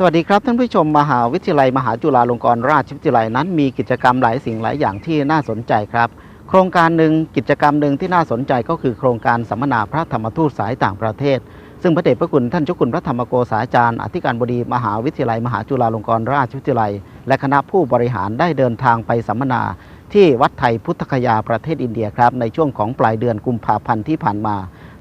สวัสดีครับท่านผู้ชมมหาวิทยาลัย มหาจุฬาลงกรณราชวิทยาลัยนั้นมีกิจกรรมหลายสิ่งหลายอย่างที่น่าสนใจครับ โครงการหนึ่งกิจกรรมหนึ่งที่น่าสนใจก็คือโครงการสัมมนาพระธรรมทูตสายต่างประเทศ ซึ่งพระเดชพระคุณท่านเจ้าคุณพระธรรมโกษาจารย์อธิการบดีมหาวิทยาลัย มหาจุฬาลงกรณราชวิทยาลัย และคณะผู้บริหารได้เดินทางไปสัมมนาที่วัดไทยพุทธคยาประเทศอินเดียครับในช่วงของปลายเดือนกุมภาพันธ์ที่ผ่านมา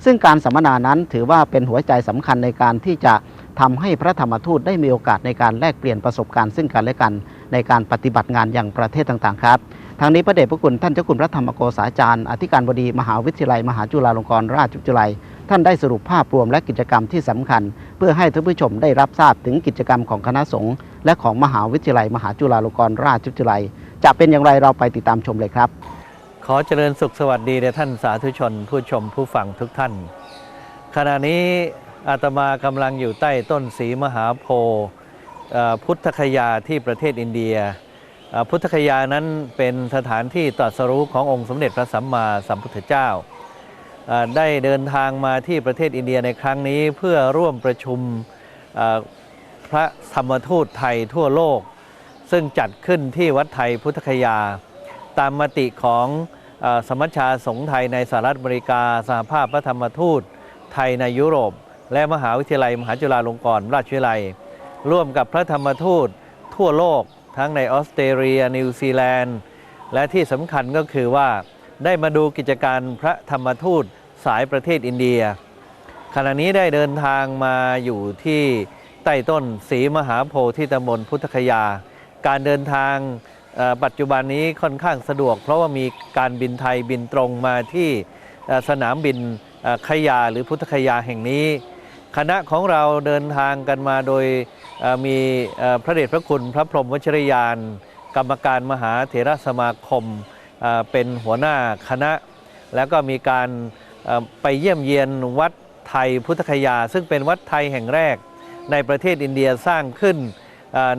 ซึ่งการสัมมนานั้นถือว่าเป็นหัวใจสำคัญในการที่จะ ทำให้พระธรรมทูตได้มีโอกาสในการแลกเปลี่ยนประสบการณ์ซึ่งกันและกัน ในการปฏิบัติงานอย่างประเทศต่างๆครับทางนี้พระเดชพระคุณท่านเจ้าคุณพระธรรมโกษาจารย์ อธิการบดีมหาวิทยาลัย มหาจุฬาลงกรณราชวิทยาลัยท่านได้สรุปภาพรวมและกิจกรรมที่สำคัญ เพื่อให้ท่านผู้ชมได้รับทราบถึงกิจกรรมของคณะสงฆ์และของมหาวิทยาลัย มหาจุฬาลงกรณราชวิทยาลัยจะเป็นอย่างไรเราไปติดตามชมเลยครับ ขอเจริญสุขสวัสดีแด่ท่านสาธุชน ผู้ชมผู้ฟังทุกท่าน ขณะนี้ อาตมากำลังอยู่ใต้ต้นสีมหาโพธิ์พุทธคยาที่ประเทศอินเดีย พุทธคยานั้นเป็นสถานที่ตรัสรู้ขององค์สมเด็จพระสัมมาสัมพุทธเจ้า ได้เดินทางมาที่ประเทศอินเดียในครั้งนี้เพื่อร่วมประชุมพระธรรมทูตไทยทั่วโลก ซึ่งจัดขึ้นที่วัดไทยพุทธคยา ตามมติของอสมัชชาสงฆ์ไทยในสหรัฐอเมริกาสหภาพพระธรรมทูตไทยในยุโรป และมหาวิทยาลัยมหาจุฬาลงกรณราชวิทยาลัย ร่วมกับพระธรรมทูตทั่วโลก ทั้งในออสเตรเลีย นิวซีแลนด์ และที่สำคัญก็คือว่า ได้มาดูกิจการพระธรรมทูตสายประเทศอินเดีย ขณะนี้ได้เดินทางมาอยู่ที่ใต้ต้นสีมหาโพธิ์ที่ตำบลพุทธคยา การเดินทางปัจจุบันนี้ค่อนข้างสะดวก เพราะว่ามีการบินไทยบินตรงมาที่สนามบินขยาหรือพุทธคยาแห่งนี้ คณะของเราเดินทางกันมาโดยมีพระเดชพระคุณพระพรหมวชิรยาน กรรมการมหาเถรสมาคมเป็นหัวหน้าคณะ แล้วก็มีการไปเยี่ยมเยียนวัดไทยพุทธคยา ซึ่งเป็นวัดไทยแห่งแรกในประเทศอินเดียสร้างขึ้น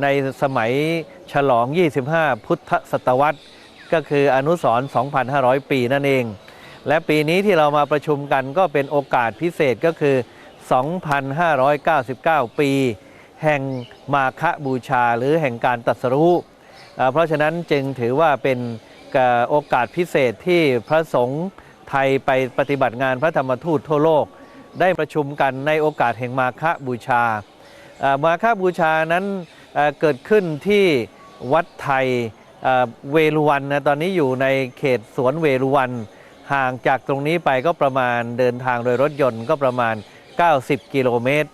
ในสมัยฉลอง 25 พุทธศตวรรษ ก็คืออนุสรณ์2,500 ปีนั่นเอง และปีนี้ที่เรามาประชุมกันก็เป็นโอกาสพิเศษก็คือ 2,599 ปี แห่งมาฆบูชาหรือแห่งการตรัสรู้เพราะฉะนั้นจึงถือว่าเป็นโอกาสพิเศษที่พระสงฆ์ไทยไปปฏิบัติงานพระธรรมทูตทั่วโลก ได้ประชุมกันในโอกาสแห่งมาฆบูชา มาฆบูชานั้นเเกิดขึ้นที่วัดไทยเเวรุวันนะตอนนี้อยู่ในเขตสวนเวรุวัน ห่างจากตรงนี้ไปก็ประมาณเดินทางโดยรถยนต์ก็ประมาณ 90 กิโลเมตร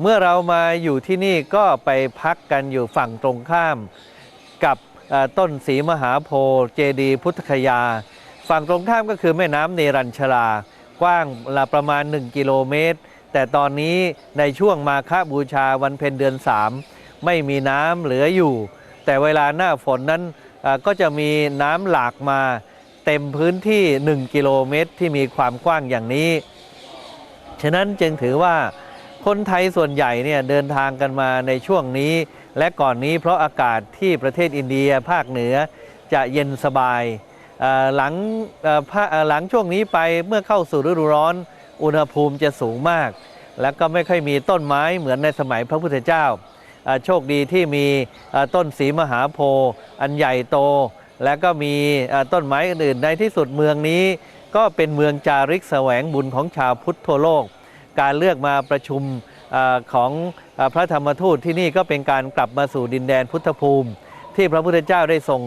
เมื่อเรามาอยู่ที่นี่ก็ไปพักกันอยู่ฝั่งตรงข้าม กับต้นสีมหาโพธิ์เจดีย์พุทธคยา ฝั่งตรงข้ามก็คือแม่น้ำเนรัญชลากว้างละประมาณ 1 กิโลเมตร แต่ตอนนี้ในช่วงมาฆบูชาวันเพ็ญเดือน 3 ไม่มีน้ำเหลืออยู่ แต่เวลาหน้าฝนนั้นก็จะมีน้ำหลากมาเต็มพื้นที่ 1 กิโลเมตรที่มีความกว้างอย่างนี้ ฉะนั้นจึงถือว่าคนไทยส่วนใหญ่เนี่ยเดินทางกันมาในช่วงนี้ และก่อนนี้เพราะอากาศที่ประเทศอินเดียภาคเหนือจะเย็นสบายหลังหลังช่วงนี้ไปเมื่อเข้าสู่ฤดูร้อน อุณหภูมิจะสูงมาก และก็ไม่ค่อยมีต้นไม้เหมือนในสมัยพระพุทธเจ้า โชคดีที่มีต้นสีมหาโพธิ์อันใหญ่โต และก็มีต้นไม้อื่นๆในที่สุดเมืองนี้ ก็เป็นเมืองจาริกแสวงบุญของชาวพุทธทั่วโลก การเลือกมาประชุมอของอพระธรรมทูตที่นี่ก็เป็นการกลับมาสู่ดินแดนพุทธภูมิ ที่พระพุทธเจ้าได้ส่ง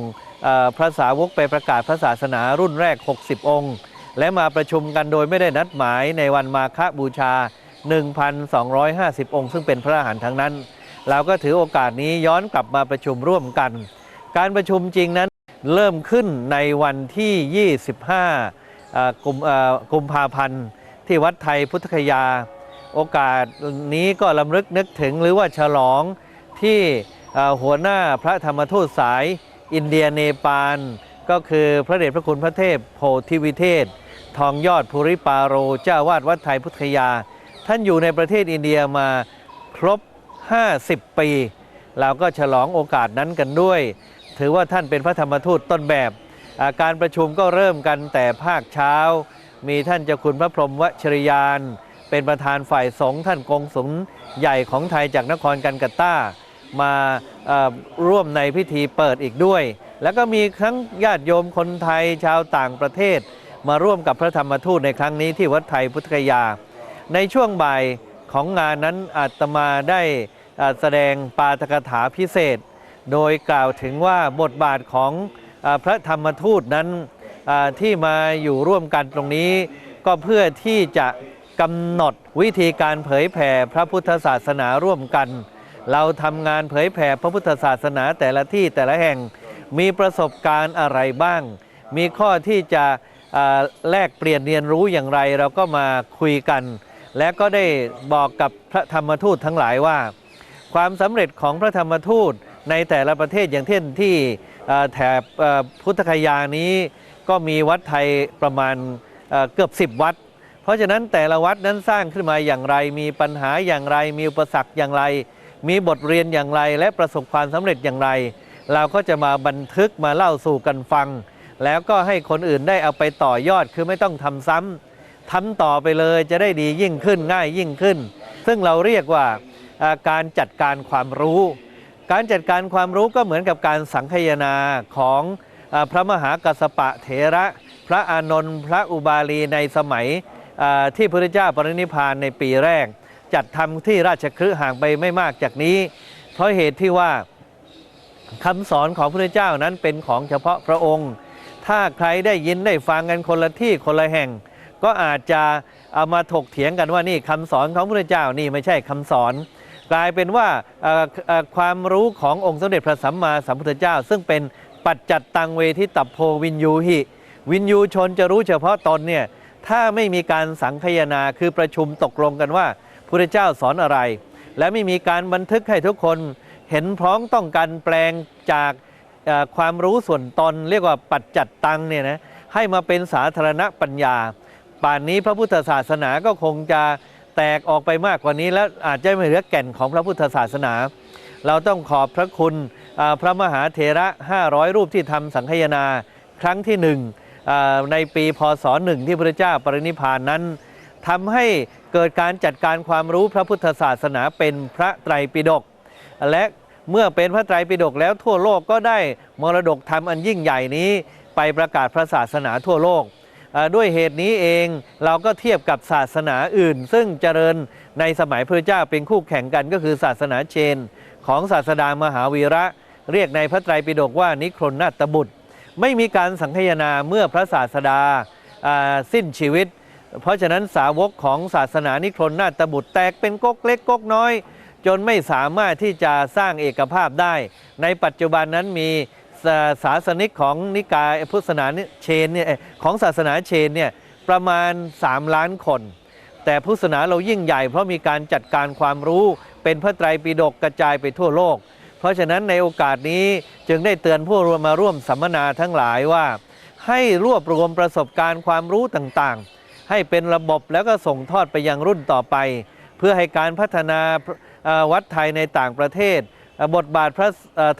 พระสาวกไปประกาศพระศาสนารุ่นแรก 60 องค์ และมาประชุมกันโดยไม่ได้นัดหมายในวันมาฆบูชา 1,250 องค์ ซึ่งเป็นพระอรหันต์ทั้งนั้น เราก็ถือโอกาสนี้ย้อนกลับมาประชุมร่วมกัน การประชุมจริงนั้นเริ่มขึ้นในวันที่ 25 กุมกุมภาพันธ์ที่วัดไทยพุทธคยา โอกาสนี้ก็ลำลึกนึกถึงหรือว่าฉลองที่หัวหน้าพระธรรมทูตสายอินเดียเนปาลก็คือพระเดชพระคุณพระเทพโพธิวิเทศ ทองยอดภูริปาโรเจ้าวาดวัดไทยพุทธคยา ท่านอยู่ในประเทศอินเดียมาครบ 50 ปี เราก็ฉลองโอกาสนั้นกันด้วย ถือว่าท่านเป็นพระธรรมทูตต้นแบบ การประชุมก็เริ่มกันแต่ภาคเช้า มีท่านเจ้าคุณพระพรหมวชริยาน เป็นประธานฝ่ายสงฆ์ท่านกงสุลใหญ่ของไทยจากนครกันกัตตามาร่วมในพิธีเปิดอีกด้วย แล้วก็มีทั้งญาติโยมคนไทยชาวต่างประเทศ มาร่วมกับพระธรรมทูตในครั้งนี้ที่วัดไทยพุทธคยา ในช่วงบ่ายของงานนั้นอาตมาได้แสดงปาฐกถาพิเศษ โดยกล่าวถึงว่าบทบาทของ พระธรรมทูตนั้นที่มาอยู่ร่วมกันตรงนี้ ก็เพื่อที่จะกำหนดวิธีการเผยแผ่พระพุทธศาสนาร่วมกัน เราทำงานเผยแผ่พระพุทธศาสนาแต่ละที่แต่ละแห่งมีประสบการณ์อะไรบ้าง มีข้อที่จะแลกเปลี่ยนเรียนรู้อย่างไรเราก็มาคุยกัน และก็ได้บอกกับพระธรรมทูตทั้งหลายว่า ความสำเร็จของพระธรรมทูตในแต่ละประเทศอย่างเช่นที่ แถบพุทธคยานี้ก็มีวัดไทยประมาณเกือบ 10 วัด เพราะฉะนั้นแต่ละวัดนั้นสร้างขึ้นมาอย่างไร มีปัญหาอย่างไร มีอุปสรรคอย่างไร มีบทเรียนอย่างไร และประสบความสำเร็จอย่างไร เราก็จะมาบันทึกมาเล่าสู่กันฟัง แล้วก็ให้คนอื่นได้เอาไปต่อยอดคือไม่ต้องทำซ้ำทำต่อไปเลยจะได้ดียิ่งขึ้นง่ายยิ่งขึ้น ซึ่งเราเรียกว่าการจัดการความรู้ การจัดการความรู้ก็เหมือนกับการสังคายนาของพระมหากัสสปะเถระ พระอานนท์พระอุบาลีในสมัยที่พระเจ้าปรินิพานในปีแรก จัดทำที่ราชคฤห์ห่างไปไม่มากจากนี้ เพราะเหตุที่ว่าคำสอนของพระเจ้านั้นเป็นของเฉพาะพระองค์ ถ้าใครได้ยินได้ฟังกันคนละที่คนละแห่ง ก็อาจจะเอามาถกเถียงกันว่านี่คำสอนของพระเจ้านี่ไม่ใช่คำสอน กลายเป็นว่าความรู้ขององค์สมเด็จพระสัมมาสัมพุทธเจ้า ซึ่งเป็นปัจจัตตังเวทิตัพโพวินยูหิวินยูชนจะรู้เฉพาะตนเนี่ยถ้าไม่มีการสังคายนาคือประชุมตกลงกันว่าพระพุทธเจ้าสอนอะไร และไม่มีการบันทึกให้ทุกคนเห็นพร้อมต้องการแปลงจากความรู้ส่วนตนเรียกว่าปัจจัตตังเนี่ยนะให้มาเป็นสาธารณปัญญา ป่านนี้พระพุทธศาสนาก็คงจะ แตกออกไปมากกว่านี้แล้วอาจจะไม่เหลือแก่นของพระพุทธศาสนา เราต้องขอบพระคุณพระมหาเถระ 500 รูปที่ทำสังคายนาครั้งที่หนึ่งในปีพศหนึ่งที่พระเจ้าปรินิพานนั้นทำให้เกิดการจัดการความรู้พระพุทธศาสนาเป็นพระไตรปิฎกและเมื่อเป็นพระไตรปิฎกแล้วทั่วโลกก็ได้มรดกธรรมอันยิ่งใหญ่นี้ไปประกาศพระศาสนาทั่วโลก ด้วยเหตุนี้เองเราก็เทียบกับศาสนาอื่น ซึ่งเจริญในสมัยพระเจ้าเป็นคู่แข่งกันก็คือศาสนาเชน ของศาสดามหาวีระ เรียกในพระไตรปิฎกว่านิครนนาตบุตร ไม่มีการสังคยนาเมื่อพระศาสดาาสิ้นชีวิต เพราะฉะนั้นสาวกของศาสนานิครนนาตบุตรแตกเป็นก๊กเล็กก๊กน้อย จนไม่สามารถที่จะสร้างเอกภาพได้ ในปัจจุบันนั้นมี ศาสนิกของนิกายพุทธศาสนาเชนเนี่ยของศาสนาเชนเนี่ยประมาณ 3 ล้านคน แต่พุทธศาสนาเรายิ่งใหญ่เพราะมีการจัดการความรู้เป็นพระไตรปิฎกกระจายไปทั่วโลก เพราะฉะนั้นในโอกาสนี้จึงได้เตือนผู้มาร่วมสัมมนาทั้งหลายว่า ให้รวบรวมประสบการณ์ความรู้ต่างๆ ให้เป็นระบบแล้วก็ส่งทอดไปยังรุ่นต่อไป เพื่อให้การพัฒนาวัดไทยในต่างประเทศ บทบาทพระ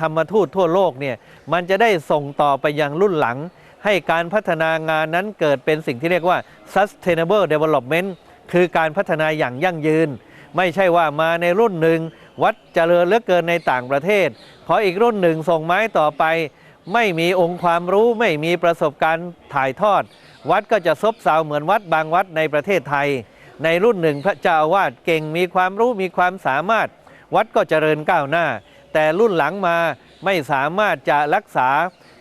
ธรรมทูตทั่วโลกเนี่ยมันจะได้ส่งต่อไปยังรุ่นหลัง ให้การพัฒนางานนั้นเกิดเป็นสิ่งที่เรียกว่า sustainable development คือการพัฒนาอย่างยั่งยืน ไม่ใช่ว่ามาในรุ่นหนึ่ง วัดเจริญเหลือเกินในต่างประเทศ พออีกรุ่นหนึ่งส่งไม้ต่อไป ไม่มีองค์ความรู้ไม่มีประสบการณ์ถ่ายทอด วัดก็จะซบเซาเหมือนวัดบางวัดในประเทศไทย ในรุ่นหนึ่งพระเจ้าอาวาสเก่งมีความรู้มีความสามารถ วัดก็เจริญก้าวหน้า แต่รุ่นหลังมาไม่สามารถจะรักษา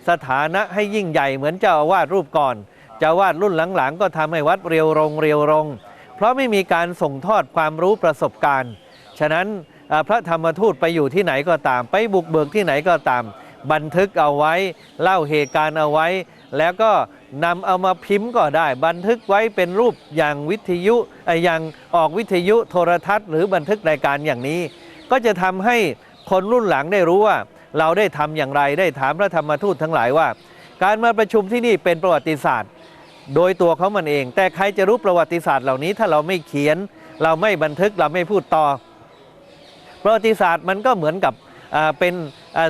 สถานะให้ยิ่งใหญ่เหมือนเจ้าอาวาสรูปก่อนเจ้าอาวาสรุ่นหลังๆ ก็ทำให้วัดเรียวรงเรียวรง เพราะไม่มีการส่งทอดความรู้ประสบการณ์ ฉะนั้นพระธรรมทูตไปอยู่ที่ไหนก็ตาม ไปบุกเบิกที่ไหนก็ตาม บันทึกเอาไว้เล่าเหตุการณ์เอาไว้ แล้วก็นำเอามาพิมพ์ก็ได้ บันทึกไว้เป็นรูปอย่างวิทยุอย่างออกวิทยุโทรทัศน์ หรือบันทึกรายการอย่างนี้ ก็จะทำให้คนรุ่นหลังได้รู้ว่า เราได้ทำอย่างไรได้ถามพระธรรมทูตทั้งหลายว่า การมาประชุมที่นี่เป็นประวัติศาสตร์ โดยตัวเขามันเอง แต่ใครจะรู้ประวัติศาสตร์เหล่านี้ถ้าเราไม่เขียน เราไม่บันทึกเราไม่พูดต่อ ประวัติศาสตร์มันก็เหมือนกับเป็น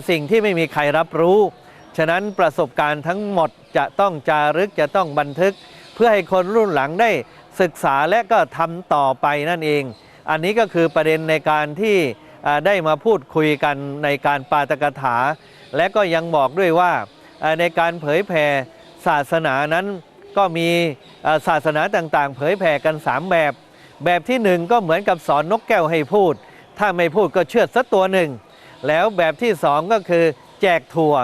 สิ่งที่ไม่มีใครรับรู้ ฉะนั้นประสบการณ์ทั้งหมดจะต้องจารึกจะต้องบันทึก เพื่อให้คนรุ่นหลังได้ศึกษาและก็ทำต่อไปนั่นเอง อันนี้ก็คือประเด็นในการที่ ได้มาพูดคุยกันในการปาตกถา และก็ยังบอกด้วยว่าในการเผยแผ่ศาสนานั้นก็มีศาสนาต่างๆ เผยแผ่กัน 3 แบบ แบบที่หนึ่งก็เหมือนกับสอนนกแก้วให้พูด ถ้าไม่พูดก็เชือดสักตัวหนึ่ง แล้วแบบที่สองก็คือแจกถั่ว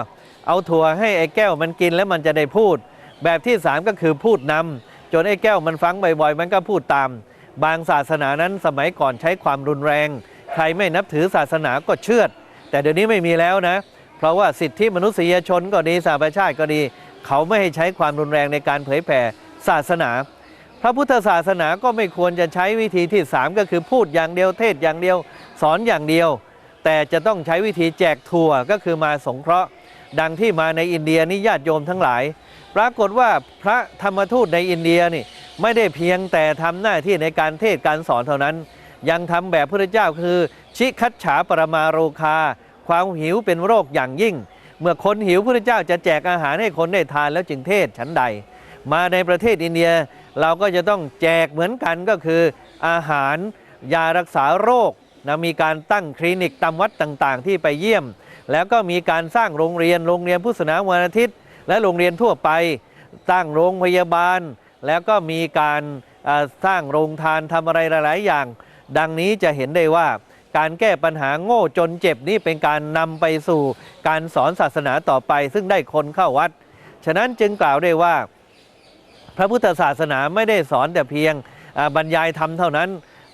เอาถั่วให้ไอ้แก้วมันกินแล้วมันจะได้พูด แบบที่สามก็คือพูดนำจนไอ้แก้วมันฟังบ่อยๆ มันก็พูดตาม บางศาสนานั้นสมัยก่อนใช้ความรุนแรง ใครไม่นับถือศาสนาก็เชื่อด แต่เดี๋ยวนี้ไม่มีแล้วนะ เพราะว่าสิทธิมนุษยชนก็ดีสหประชาติก็ดี เขาไม่ให้ใช้ความรุนแรงในการเผยแผ่ศาสนา พระพุทธศาสนาก็ไม่ควรจะใช้วิธีที่ 3 ก็คือพูดอย่างเดียวเทศอย่างเดียว สอนอย่างเดียว แต่จะต้องใช้วิธีแจกทัวร์ก็คือมาสงเคราะห์ ดังที่มาในอินเดียนี่ญาติโยมทั้งหลาย ปรากฏว่าพระธรรมทูตในอินเดียนี่ไม่ได้เพียงแต่ทำหน้าที่ในการเทศการสอนเท่านั้น ยังทำแบบพระเจ้าคือ ชิคัตฉาปรมาโรคา ความหิวเป็นโรคอย่างยิ่ง เมื่อคนหิวพระเจ้าจะแจกอาหารให้คนได้ทานแล้วจึงเทศฉันใด มาในประเทศอินเดียเราก็จะต้องแจกเหมือนกันก็คือ อาหารยารักษาโรคนะมีการตั้งคลินิกตามวัดต่างๆ ที่ไปเยี่ยม แล้วก็มีการสร้างโรงเรียนโรงเรียนพุทธศาสนาวันอาทิตย์ และโรงเรียนทั่วไปตั้งโรงพยาบาล แล้วก็มีการสร้างโรงทานทำอะไรหลาย ๆ อย่าง ดังนี้จะเห็นได้ว่าการแก้ปัญหาโง่จนเจ็บนี่เป็นการนำไปสู่การสอนศาสนาต่อไป ซึ่งได้คนเข้าวัด ฉะนั้นจึงกล่าวได้ว่า พระพุทธศาสนาไม่ได้สอนแต่เพียงบรรยายธรรมเท่านั้น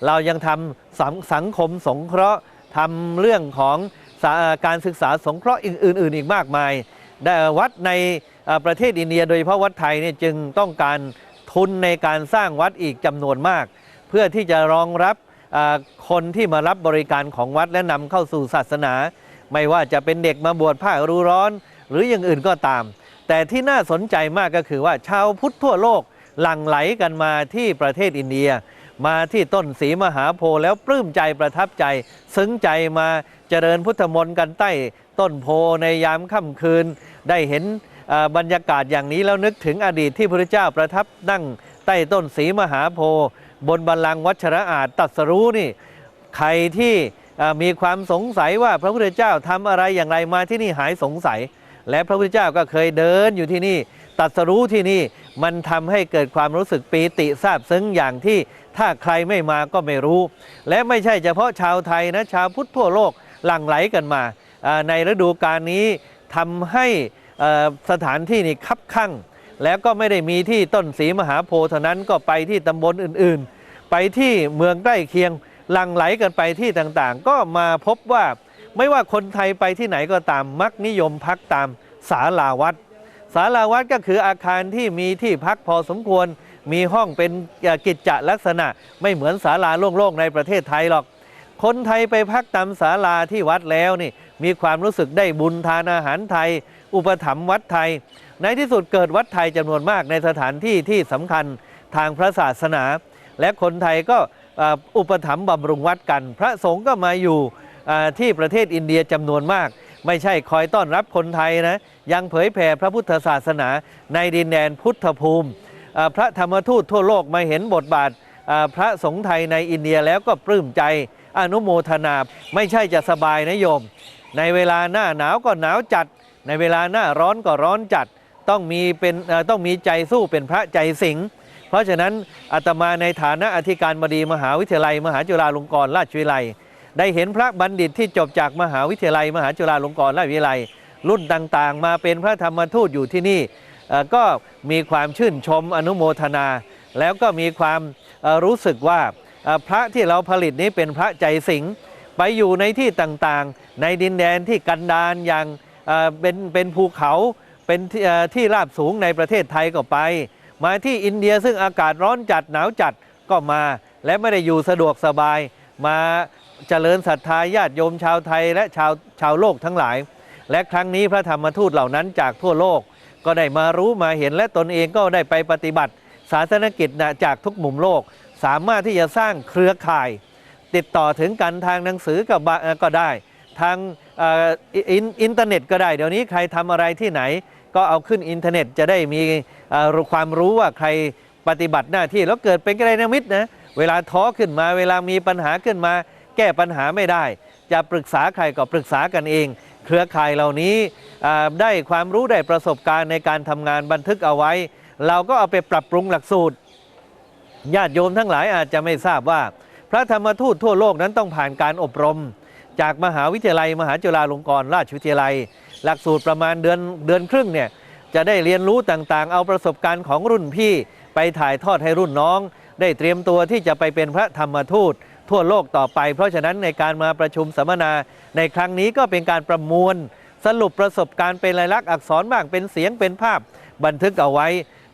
เรายังทำสังสังคมสงเคราะห์ทำเรื่องของการศึกษาสงเคราะห์อื่น ๆ อีกมากมายวัดในประเทศอินเดียโดยเฉพาะวัดไทยเนี่ยจึงต้องการทุนในการสร้างวัดอีกจำนวนมาก เพื่อที่จะรองรับ คนที่มารับบริการของวัดและนำเข้าสู่ศาสนา ไม่ว่าจะเป็นเด็กมาบวชผ้ารูร้อน หรืออย่างอื่นก็ตาม แต่ที่น่าสนใจมากก็คือว่าชาวพุทธทั่วโลกหลั่งไหลกันมาที่ประเทศอินเดีย มาที่ต้นสีมหาโพธิ์แล้วปลื้มใจประทับใจ ซึ้งใจมาเจริญพุทธมนต์กันใต้ต้นโพในยามค่ำคืน ได้เห็นบรรยากาศอย่างนี้แล้วนึกถึงอดีตที่พระเจ้าประทับนั่งใต้ต้นสีมหาโพธิ์ บนบัลลังก์วัชระอาจตรัสรู้นี่ใครที่มีความสงสัยว่าพระพุทธเจ้าทำอะไรอย่างไรมาที่นี่หายสงสัย และพระพุทธเจ้าก็เคยเดินอยู่ที่นี่ตรัสรู้ที่นี่มันทำให้เกิดความรู้สึกปีติซาบซึ้งอย่างที่ถ้าใครไม่มาก็ไม่รู้ และไม่ใช่เฉพาะชาวไทยนะชาวพุทธทั่วโลกหลั่งไหลกันมา ในฤดูกาลนี้ทำให้สถานที่นี่คับข้าง แล้วก็ไม่ได้มีที่ต้นสีมหาโพธิ์เท่านั้นก็ไปที่ตำบลอื่นๆ ไปที่เมืองใกล้เคียงหลั่งไหลกันไปที่ต่างๆ ก็มาพบว่าไม่ว่าคนไทยไปที่ไหนก็ตามมักนิยมพักตามศาลาวัดศาลาวัดก็คืออาคารที่มีที่พักพอสมควร มีห้องเป็นกิจจลักษณะ ไม่เหมือนศาลาโล่งๆในประเทศไทยหรอก คนไทยไปพักตามศาลาที่วัดแล้วนี่มีความรู้สึกได้บุญทานอาหารไทย อุปถัมภ์วัดไทย ในที่สุดเกิดวัดไทยจำนวนมากในสถานที่ที่สำคัญทางพระศาสนา และคนไทยก็อุปถัมภ์บำรุงวัดกัน พระสงฆ์ก็มาอยู่ที่ประเทศอินเดียจำนวนมาก ไม่ใช่คอยต้อนรับคนไทยนะ ยังเผยแผ่พระพุทธศาสนาในดินแดนพุทธภูมิ พระธรรมทูตทั่วโลกมาเห็นบทบาทพระสงฆ์ไทยในอินเดียแล้วก็ปลื้มใจอนุโมทนา ไม่ใช่จะสบายนะโยม ในเวลาหน้าหนาวก็หนาวจัด ในเวลาหน้าร้อนก็ร้อนจัดต้องมีเป็นต้องมีใจสู้เป็นพระใจสิงเพราะฉะนั้นอาตมาในฐานะอธิการบดีมหาวิทยาลัย มหาจุฬาลงกรณราชวิทยาลัยได้เห็นพระบัณฑิตที่จบจากมหาวิทยาลัย มหาจุฬาลงกรณราชวิทยาลัยรุ่นต่างๆ มาเป็นพระธรรมทูตอยู่ที่นี่ก็มีความชื่นชมอนุโมทนา แล้วก็มีความรู้สึกว่าพระที่เราผลิตนี้เป็นพระใจสิงไปอยู่ในที่ต่างๆ ในดินแดนที่กันดารอย่าง เป็นเป็นภูเขาเป็นที่ที่ราบสูงในประเทศไทยก็ไป มาที่อินเดียซึ่งอากาศร้อนจัดหนาวจัดก็มาและไม่ได้อยู่สะดวกสบาย มาเจริญศรัทธาญาติโยมชาวไทยและชาวชาวโลกทั้งหลาย และครั้งนี้พระธรรมทูตเหล่านั้นจากทั่วโลก ก็ได้มารู้มาเห็นและตนเองก็ได้ไปปฏิบัติ ศาสนกิจนะจากทุกมุมโลก สามารถที่จะสร้างเครือข่าย ติดต่อถึงกันทางหนังสือกับบะเอ่อก็ได้ ทางอ,อ,อินเทอร์เน็ตก็ได้ เดี๋ยวนี้ใครทำอะไรที่ไหน ก็เอาขึ้นอินเทอร์เน็ตจะได้มีความรู้ว่าใครปฏิบัติหน้าที่แล้วเกิดเป็นไกรนมิตรนะเวลาท้อขึ้นมาเวลามีปัญหาขึ้นมา แก้ปัญหาไม่ได้ จะปรึกษาใครก็ปรึกษากันเอง เครือข่ายเหล่านี้ได้ความรู้ได้ประสบการณ์ในการทำงานบันทึกเอาไว้ เราก็เอาไปปรับปรุงหลักสูตรญาติโยมทั้งหลายอาจจะไม่ทราบว่า พระธรรมทูตทั่วโลกนั้นต้องผ่านการอบรม จากมหาวิทยาลัย มหาจุฬาลงกรณราชวิทยาลัย หลักสูตรประมาณเดือนเดือนครึ่งเนี่ยจะได้เรียนรู้ต่างๆ เอาประสบการณ์ของรุ่นพี่ ไปถ่ายทอดให้รุ่นน้อง ได้เตรียมตัวที่จะไปเป็นพระธรรมทูต ทั่วโลกต่อไป เพราะฉะนั้นในการมาประชุมสัมมนา ในครั้งนี้ก็เป็นการประมวล สรุปประสบการณ์เป็นลายลักษณ์อักษรบ้างเป็นเสียงเป็นภาพ บันทึกเอาไว้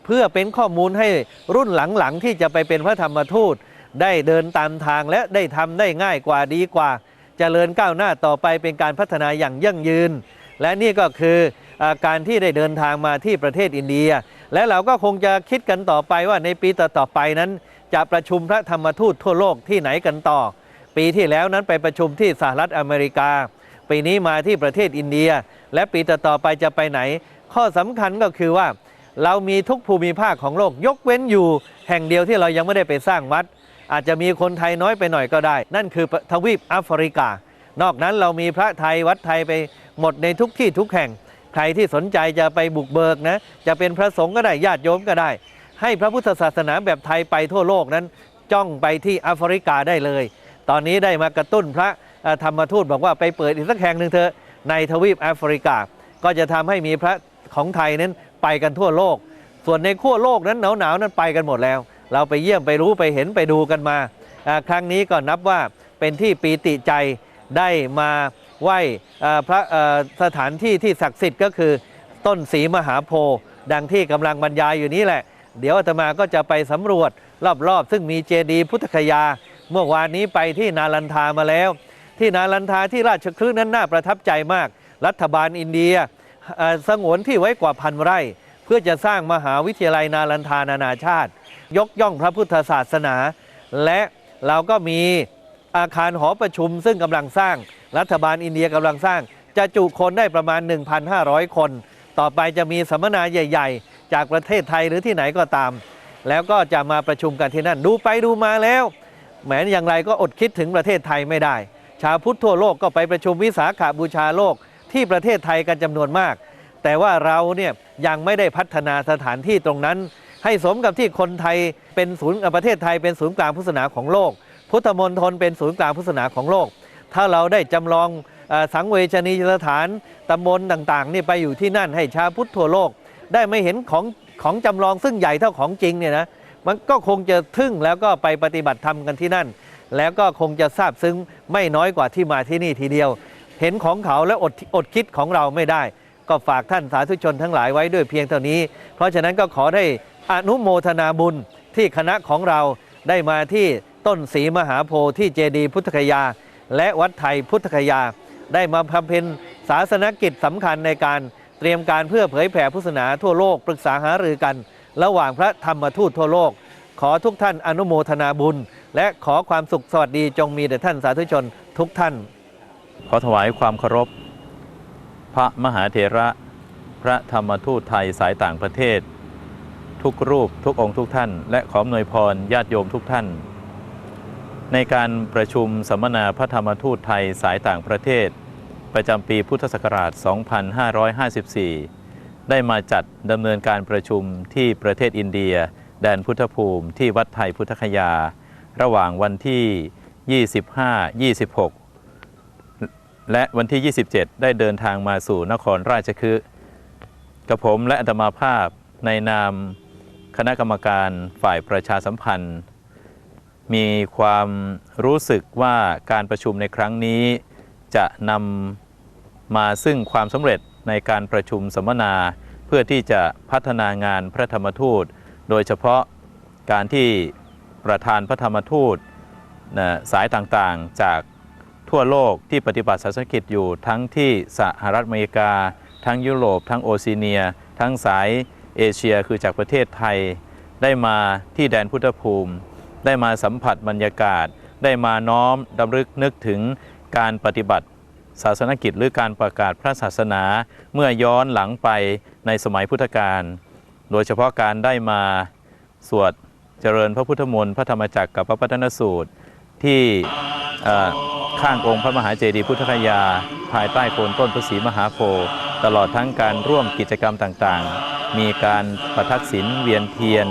เพื่อเป็นข้อมูลให้รุ่นหลังๆที่จะไปเป็นพระธรรมทูตได้เดินตามทางและได้ทำได้ง่ายกว่าดีกว่า จเจริญก้าวหน้าต่อไปเป็นการพัฒนาอย่างยั่งยืน และนี่ก็คืออการที่ได้เดินทางมาที่ประเทศอินเดีย และเราก็คงจะคิดกันต่อไปว่าในปีต่อๆไปนั้น จะประชุมพระธรรมทูตทั่วโลกที่ไหนกันต่อ ปีที่แล้วนั้นไปประชุมที่สหรัฐอเมริกา ปีนี้มาที่ประเทศอินเดีย และปีต่อๆไปจะไปไหน ข้อสำคัญก็คือว่า เรามีทุกภูมิภาคของโลกยกเว้นอยู่ แห่งเดียวที่เรายังไม่ได้ไปสร้างวัด อาจจะมีคนไทยน้อยไปหน่อยก็ได้ นั่นคือทวีปแอฟริกา นอกนั้นเรามีพระไทยวัดไทยไปหมดในทุกที่ทุกแห่ง ใครที่สนใจจะไปบุกเบิกนะ จะเป็นพระสงฆ์ก็ได้ญาติโยมก็ได้ ให้พระพุทธศาสนาแบบไทยไปทั่วโลกนั้น จ้องไปที่แอฟริกาได้เลย ตอนนี้ได้มากระตุ้นพระธรรมทูตบอกว่าไปเปิดอีกสักแห่งหนึ่งเถอะในทวีปแอฟริกา ก็จะทำให้มีพระของไทยนั้นไปกันทั่วโลก ส่วนในขั้วโลกนั้นหนาวๆนั้นไปกันหมดแล้ว เราไปเยี่ยมไปรู้ไปเห็นไปดูกันมา ครั้งนี้ก็นับว่าเป็นที่ปีติใจได้มาไหว้พระสถานที่ที่ศักดิ์สิทธิ์ก็คือต้นสีมหาโพธิ์ดังที่กำลังบรรยายอยู่นี้แหละ เดี๋ยวอาตมาก็จะไปสำรวจรอบๆ ซึ่งมีเจดีย์พุทธคยา เมื่อวานนี้ไปที่นาลันทามาแล้ว ที่นาลันทาที่ราชคลื่นนั้นน่าประทับใจมาก รัฐบาลอินเดียสงวนที่ไว้กว่าพันไร่ เพื่อจะสร้างมหาวิทยาลัยนาลันทานานาชาติ ยกย่องพระพุทธศาสนา และเราก็มีอาคารหอประชุมซึ่งกำลังสร้าง รัฐบาลอินเดียกำลังสร้าง จะจุคนได้ประมาณ 1,500 คน ต่อไปจะมีสัมมนาใหญ่ ๆ จากประเทศไทยหรือที่ไหนก็ตาม แล้วก็จะมาประชุมกันที่นั่นดูไปดูมาแล้วแหมอย่างไรก็อดคิดถึงประเทศไทยไม่ได้ ชาวพุทธทั่วโลกก็ไปประชุมวิสาขาบูชาโลกที่ประเทศไทยกันจำนวนมาก แต่ว่าเราเนี่ยยังไม่ได้พัฒนาสถานที่ตรงนั้น ให้สมกับที่คนไทยเป็นศูนย์ประเทศไทยเป็นศูนย์กลางพุทธศาสนาของโลก พุทธมณฑลเป็นศูนย์กลางพุทธศาสนาของโลก ถ้าเราได้จำลองสังเวชนียสถานตำบลต่างๆนี่ไปอยู่ที่นั่นให้ชาวพุทธทั่วโลก ได้ไม่เห็นของของจำลองซึ่งใหญ่เท่าของจริงเนี่ยนะมันก็คงจะทึ่งแล้วก็ไปปฏิบัติธรรมกันที่นั่น แล้วก็คงจะทราบซึ้งไม่น้อยกว่าที่มาที่นี่ทีเดียว เห็นของเขาแล้วอดอดคิดของเราไม่ได้ ก็ฝากท่านสาธุชนทั้งหลายไว้ด้วยเพียงเท่านี้ เพราะฉะนั้นก็ขอได้อนุโมทนาบุญที่คณะของเราได้มาที่ต้นศรีมหาโพธิ์ที่เจดีย์พุทธคยา และวัดไทยพุทธคยา ได้มาบำเพ็ญศาสนกิจสำคัญในการเตรียมการเพื่อเผยแผ่พุทธศาสนาทั่วโลกปรึกษาหารือกัน ระหว่างพระธรรมทูตทั่วโลก ขอทุกท่านอนุโมทนาบุญ และขอความสุขสวัสดีจงมีแด่ท่านสาธุชนทุกท่าน ขอถวายความเคารพ พระมหาเถระ พระธรรมทูตไทยสายต่างประเทศ ทุกรูปทุกองค์ทุกท่าน และขออำนวยพรญาติโยมทุกท่าน ในการประชุมสัมมนาพระธรรมทูตไทยสายต่างประเทศ ประจำปีพุทธศักราช 2554 ได้มาจัดดำเนินการประชุมที่ประเทศอินเดีย แดนพุทธภูมิที่วัดไทยพุทธคยา ระหว่างวันที่ 25-26 และวันที่ 27 ได้เดินทางมาสู่นครราชคฤห์กับผมและอัตมาภาพในนามคณะกรรมการฝ่ายประชาสัมพันธ์ มีความรู้สึกว่าการประชุมในครั้งนี้ จะนำมาซึ่งความสำเร็จในการประชุมสัมมนา เพื่อที่จะพัฒนางานพระธรรมทูต โดยเฉพาะการที่ประธานพระธรรมทูตสายต่างๆจาก ทั่วโลกที่ปฏิบัติศาสนกิจอยู่ทั้งที่สหรัฐอเมริกา ทั้งยุโรป ทั้งโอเชีเนีย ทั้งสายเอเชียคือจากประเทศไทย ได้มาที่แดนพุทธภูมิ ได้มาสัมผัสบรรยากาศ ได้มาน้อมดำลึกนึกถึงการปฏิบัติศาสนกิจหรือการประกาศพระศาสนาเมื่อย้อนหลังไปในสมัยพุทธกาลโดยเฉพาะการได้มาสวดเจริญพระพุทธมนต์พระธรรมจักรกับพระปัตตนสูตร ที่ข้างองค์พระมหาเจดีย์พุทธคยา ภายใต้โคนต้นพระศรีมหาโพธิ์ตลอดทั้งการร่วมกิจกรรมต่างๆ มีการประทักษิณเวียนเทียน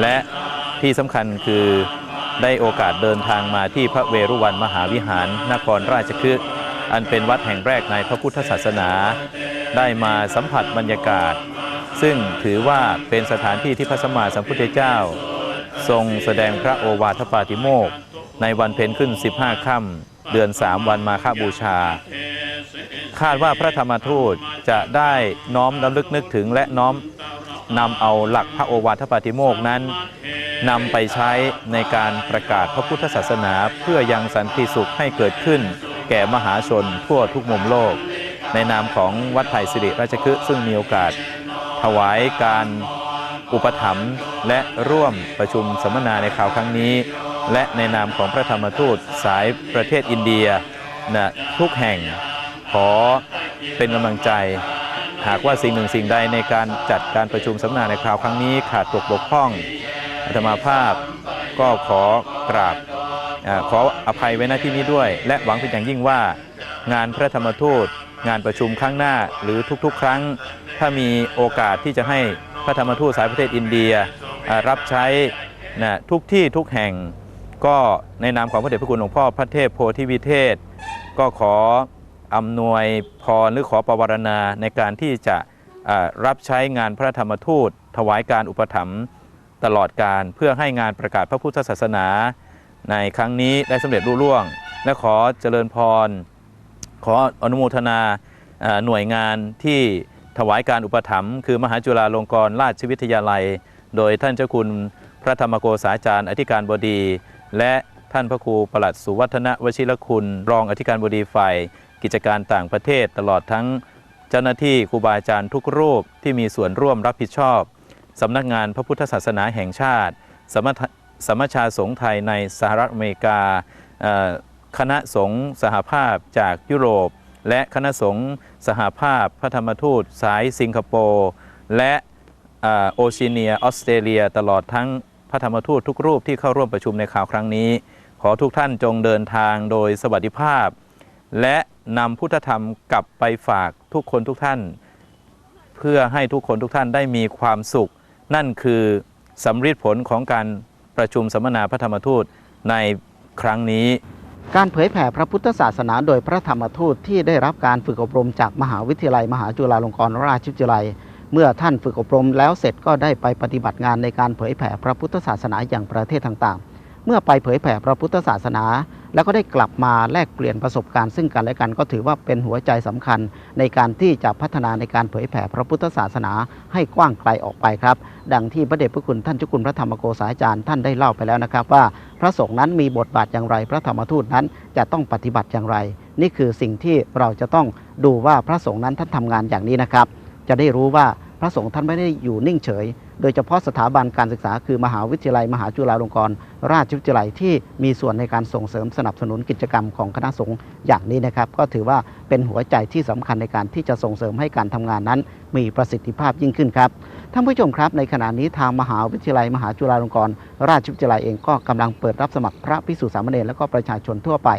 และที่สำคัญคือได้โอกาสเดินทางมาที่พระเวรุวันมหาวิหาร นครราชคฤห์อันเป็นวัดแห่งแรกในพระพุทธศาสนา ได้มาสัมผัสบรรยากาศ ซึ่งถือว่าเป็นสถานที่ที่พระสัมมาสัมพุทธเจ้า ทรงแสดงพระโอวาทปาติโมก ในวันเพ็ญขึ้น 15 ค่ำเดือน 3 วันมาฆบูชา คาดว่าพระธรรมทูตจะได้น้อมรำลึกนึกถึงและน้อมนำเอาหลักพระโอวาทปาติโมกนั้นนำไปใช้ในการประกาศพระพุทธศาสนาเพื่อยังสันติสุขให้เกิดขึ้น แก่มหาชนทั่วทุกมุมโลก ในนามของวัดไผ่สิริราชคฤห์ซึ่งมีโอกาส ถวายการอุปถัมภ์และร่วมประชุมสัมมนาในข่าวครั้งนี้ และในนามของพระธรรมทูตสายประเทศอินเดียนะทุกแห่งขอเป็นกำลังใจ หากว่าสิ่งหนึ่งสิ่งใดในการจัดการประชุมสัมมนาในคราวครั้งนี้ขาดตกบกพร่องอาตมาภาพก็ขอกราบอขออภัยไว้ณที่นี้ด้วย และหวังเป็นอย่างยิ่งว่า งานพระธรรมทูตงานประชุมครั้งหน้าหรือทุกๆ ครั้ง ถ้ามีโอกาสที่จะให้พระธรรมทูตสายประเทศอินเดียรับใช้นะทุกที่ทุกแห่ง ก็ในนามของพระเดชพระคุณหลวงพ่อพระเทพโพธิวิเทศ ก็ขออำนวยพรหรือขอประวารณาในการที่จะรับใช้งานพระธรรมทูต ถวายการอุปถัมภ์ตลอดการเพื่อให้งานประกาศพระพุทธศาสนา ในครั้งนี้ได้สำเร็จรุ่ร่วง และขอเจริญพร ขออนุโมทนาหน่วยงานที่ถวายการอุปถัมภ์คือมหาจุฬาลงกรณราชวิทยาลัย โดยท่านเจ้าคุณพระธรรมโกษาจารย์อธิการบดี และท่านพระครูประหลัดสุวัฒนวชิรคุณ รองอธิการบดีฝ่ายกิจการต่างประเทศ ตลอดทั้งเจ้าหน้าที่ครูบาอาจารย์ทุกรูปที่มีส่วนร่วมรับผิดชอบสำนักงานพระพุทธศาสนาแห่งชาติสมสมชาสงฆ์ไทยในสหรัฐอเมริกา คณะสงฆ์สหภาพจากยุโรป และคณะสงฆ์สหภาพพระธรรมทูตสายสิงคโปร์ และโอเชียเนียออสเตรเลียตลอดทั้ง พระธรรมทูตทุกรูปที่เข้าร่วมประชุมในข่าวครั้งนี้ ขอทุกท่านจงเดินทางโดยสวัสดิภาพ และนำพุทธธรรมกลับไปฝากทุกคนทุกท่าน เพื่อให้ทุกคนทุกท่านได้มีความสุข นั่นคือสำฤทธิผลของการประชุมสัมมนาพระธรรมทูตในครั้งนี้การเผยแผ่พระพุทธศาสนาโดยพระธรรมทูตที่ได้รับการฝึกอบรมจากมหาวิทยาลัย มหาจุฬาลงกรณราชวิทยาลัย เมื่อท่านฝึกอบรมแล้วเสร็จก็ได้ไปปฏิบัติงานในการเผยแผ่พระพุทธศาสนาอย่างประเทศต่างๆ เมื่อไปเผยแผ่พระพุทธศาสนา แล้วก็ได้กลับมาแลกเปลี่ยนประสบการณ์ซึ่งกันและกันก็ถือว่าเป็นหัวใจสำคัญ ในการที่จะพัฒนาในการเผยแผ่พระพุทธศาสนาให้กว้างไกลออกไปครับ ดังที่พระเดชพระคุณท่านเจ้าคุณพระธรรมโกษาจารย์ท่านได้เล่าไปแล้วนะครับว่า พระสงฆ์นั้นมีบทบาทอย่างไร พระธรรมทูตนั้นจะต้องปฏิบัติอย่างไร นี่คือสิ่งที่เราจะต้องดูว่าพระสงฆ์นั้นท่านทำงานอย่างนี้นะครับ จะได้รู้ว่าพระสงฆ์ท่านไม่ได้อยู่นิ่งเฉย โดยเฉพาะสถาบันการศึกษา คือมหาวิทยาลัย มหาจุฬาลงกรณราชวิทยาลัยที่มีส่วนในการส่งเสริมสนับสนุนกิจกรรมของคณะสงฆ์อย่างนี้นะครับ ก็ถือว่าเป็นหัวใจที่สำคัญในการที่จะส่งเสริมให้การทำงานนั้น มีประสิทธิภาพยิ่งขึ้นครับท่านผู้ชมครับ ในขณะนี้ทางมหาวิทยาลัย มหาจุฬาลงกรณราชวิทยาลัยเองก็กำลังเปิดรับสมัครพระพิสุสามเณรและก็ประชาชนทั่วไป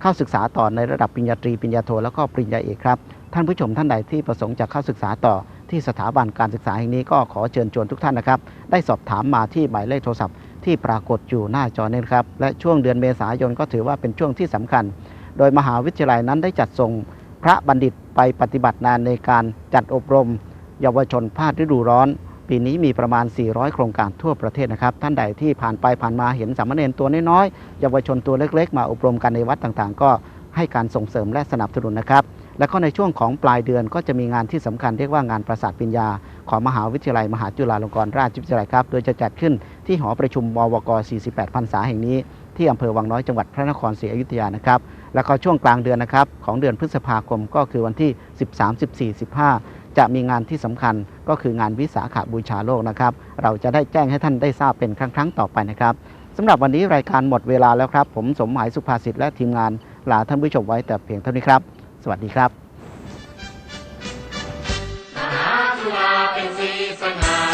เข้าศึกษาต่อในระดับปริญญาตรีปริญญาโทและก็ปริญญาเอกครับ ท่านผู้ชมท่านใดที่ประสงค์จะเข้าศึกษาต่อที่สถาบันการศึกษาแห่งนี้ก็ขอเชิญชวนทุกท่านนะครับ ได้สอบถามมาที่หมายเลขโทรศัพท์ที่ปรากฏอยู่หน้าจอนี้นครับ และช่วงเดือนเมษายนก็ถือว่าเป็นช่วงที่สำคัญ โดยมหาวิทยาลัยนั้นได้จัดส่งพระบัณฑิตไปปฏิบัติงานในการจัดอบรม เยาวชนภาคฤดูร้อน ปีนี้มีประมาณ 400 โครงการทั่วประเทศนะครับ ท่านใดที่ผ่านไปผ่านมาเห็นสามเณรตัวน้อยๆเยาวชนตัวเล็ก ๆ มาอบรมกันในวัดต่างๆ ก็ให้การส่งเสริมและสนับสนุนนะครับ แล้วก็ในช่วงของปลายเดือนก็จะมีงานที่สำคัญเรียกว่างานประสาทปัญญา ของมหาวิทยาลัย มหาจุฬาลงกรณราชวิทยาลัยครับ โดยจะจัดขึ้นที่หอประชุมมวก 48พรรษาแห่งนี้ที่อำเภอวังน้อยจังหวัดพระนครศรีอยุธยานะครับแล้วก็ช่วงกลางเดือนนะครับของเดือนพฤษภาคมก็คือวันที่ 13 14 15 จะมีงานที่สำคัญก็คืองานวิสาขบูชาโลกนะครับเราจะได้แจ้งให้ท่านได้ทราบเป็นครั้งครั้งต่อไปนะครับสำหรับวันนี้รายการหมดเวลาแล้วครับ ผมสมหมายสุภาษิตและทีมงานลาท่านผู้ชมไว้แต่เพียงเท่านี้ครับ สวัสดีครับมหาจุฬาเป็นสีสง่า